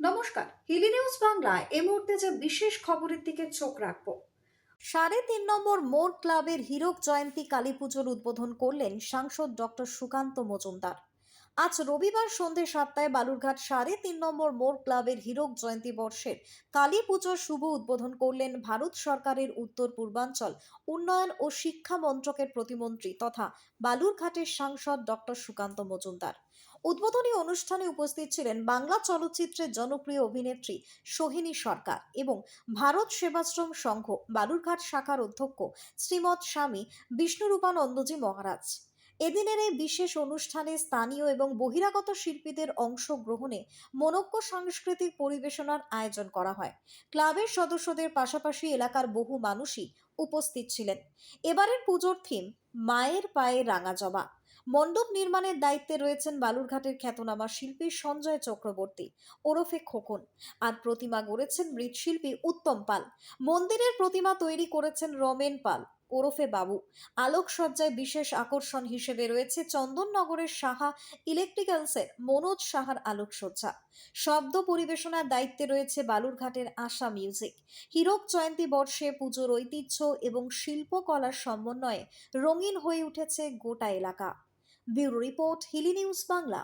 নমস্কার, হিলি নিউজ বাংলায় এই মুহূর্তে যে বিশেষ খবরের দিকে চোখ রাখব। সাড়ে তিন নম্বর মোর ক্লাবের হীরক জয়ন্তী কালী পুজোর উদ্বোধন করলেন সাংসদ ডক্টর সুকান্ত মজুমদার। আজ রবিবার সন্ধে সাতটায় বালুরঘাট সাড়ে তিন নম্বর মোড় ক্লাবের হীরক জয়ন্তী বর্ষের কালী পুজোর শুভ উদ্বোধন করলেন ভারত সরকারের উত্তর পূর্বাঞ্চল উন্নয়ন ও শিক্ষা মন্ত্রকের প্রতিমন্ত্রী তথা বালুরঘাটের সাংসদ ডক্টর সুকান্ত মজুমদার। উদ্বোধনী অনুষ্ঠানে উপস্থিত ছিলেন বাংলা চলচ্চিত্রের জনপ্রিয় অভিনেত্রী সোহিনী সরকার এবং ভারত সেবাশ্রম সংঘ বালুরঘাট শাখার অধ্যক্ষ শ্রীমৎ স্বামী বিষ্ণুরূপানন্দজি মহারাজ। এদিনের এই বিশেষ অনুষ্ঠানে স্থানীয় এবং বহিরাগত শিল্পীদের অংশগ্রহণে মনজ্ঞ সাংস্কৃতিক পরিবেশনার আয়োজন করা হয়। ক্লাবের সদস্যদের পাশাপাশি এলাকার বহু মানুষই উপস্থিত ছিলেন। এবারের পুজোর থিম, মায়ের পায়ে রাঙা জবা। মণ্ডপ নির্মাণের দায়িত্বে রয়েছেন বালুরঘাটের খ্যাতনামা শিল্পী সঞ্জয় চক্রবর্তী, ওরফে খোকন। আর প্রতিমা গড়েছেন মৃৎশিল্পী উত্তম পাল। মন্দিরের প্রতিমা তৈরি করেছেন রমেন পাল, ওরফে বাবু। আলোকসজ্জায় বিশেষ আকর্ষণ হিসেবে রয়েছে চন্দননগরের সাহা ইলেকট্রিক্যালসের মনোজ সাহার আলোকসজ্জা। শব্দ পরিবেশনার দায়িত্বে রয়েছে বালুরঘাটের আশা মিউজিক। হীরক জয়ন্তী বর্ষে পুজোর ঐতিহ্য এবং শিল্পকলার সমন্বয়ে রঙিন হয়ে উঠেছে গোটা এলাকা। Bureau report Hili news Bangla.